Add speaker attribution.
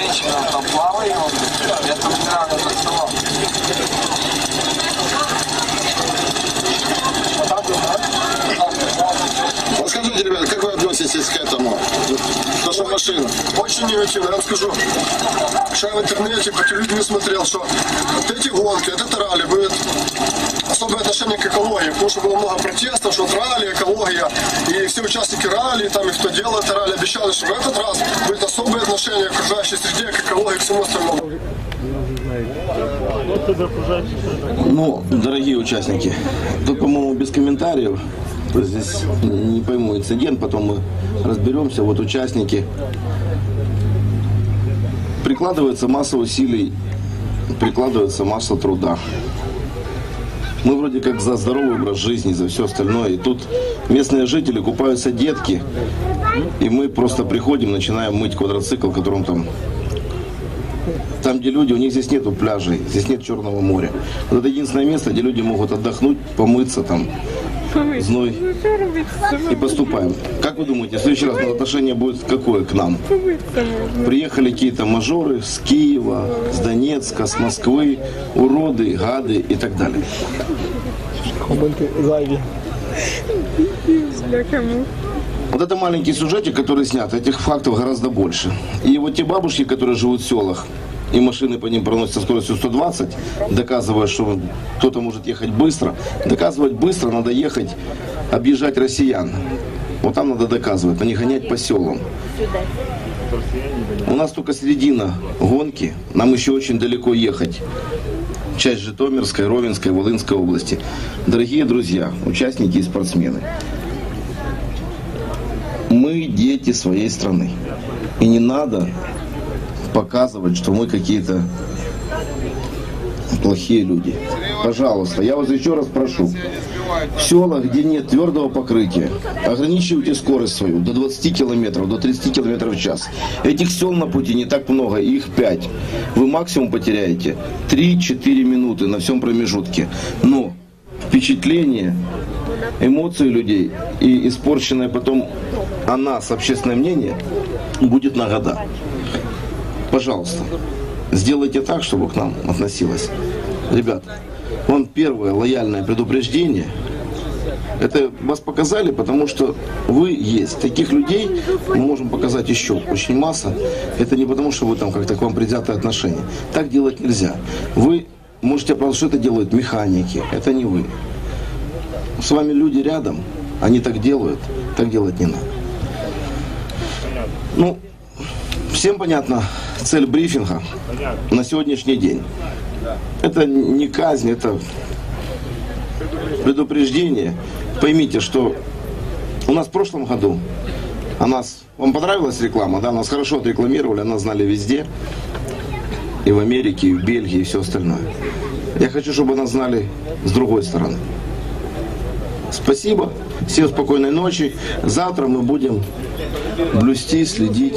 Speaker 1: женщина там плавает, я там недавно танцевал.
Speaker 2: скажите,
Speaker 3: ребят, как вы относитесь к этому?
Speaker 2: То, что машина объективно. Я вам скажу, что я в интернете по телевидению смотрел, что вот эти гонки, вот это ралли будет особое отношение к экологии, потому что было много протестов, что вот ралли, экология, и все участники ралли, там и кто делает ралли, обещали, что в этот раз будет особое отношение к окружающей среде, к экологии, к всему остальному.
Speaker 4: Ну, дорогие участники, тут, по-моему, без комментариев. Здесь не пойму инцидент, потом мы разберемся. Вот участники. Прикладывается масса усилий, прикладывается масса труда. Мы вроде как за здоровый образ жизни, за все остальное. И тут местные жители купаются детки, и мы просто приходим, начинаем мыть квадроцикл, которым там там, где люди, у них здесь нету пляжей, здесь нет Черного моря. Вот это единственное место, где люди могут отдохнуть, помыться там, зной и поступаем. Как вы думаете, в следующий раз отношение будет какое к нам? Приехали какие-то мажоры с Киева, с Донецка, с Москвы, уроды, гады и так далее.
Speaker 5: Коменти зайві.
Speaker 4: Вот это маленький сюжетик, который снят. Этих фактов гораздо больше. И вот те бабушки, которые живут в селах, и машины по ним проносятся со скоростью 120, доказывая, что кто-то может ехать быстро. Доказывать быстро надо ехать, объезжать россиян. Вот там надо доказывать, а не гонять по селам. У нас только середина гонки, нам еще очень далеко ехать. Часть Житомирской, Ровенской, Волынской области. Дорогие друзья, участники и спортсмены, мы дети своей страны. И не надо показывать, что мы какие-то плохие люди. Пожалуйста, я вас еще раз прошу. В селах, где нет твердого покрытия, ограничивайте скорость свою до 20 километров, до 30 километров в час. Этих сел на пути не так много, их 5. Вы максимум потеряете 3-4 минуты на всем промежутке. Но впечатление, эмоции людей и испорченное потом о нас общественное мнение будет на года. Пожалуйста, сделайте так, чтобы к нам относилось. Ребят, вам первое лояльное предупреждение. Это вас показали, потому что вы есть. Таких людей мы можем показать еще очень масса. Это не потому, что вы там как-то к вам предвзятое отношение. Так делать нельзя. Вы можете оправдать, что это делают механики. Это не вы. С вами люди рядом, они так делают, так делать не надо. Ну, всем понятно цель брифинга на сегодняшний день. Это не казнь, это предупреждение. Поймите, что у нас в прошлом году, о нас, вам понравилась реклама, да, нас хорошо отрекламировали, нас знали везде, и в Америке, и в Бельгии, и все остальное. Я хочу, чтобы нас знали с другой стороны. Спасибо. Всем спокойной ночи. Завтра мы будем блюсти, следить.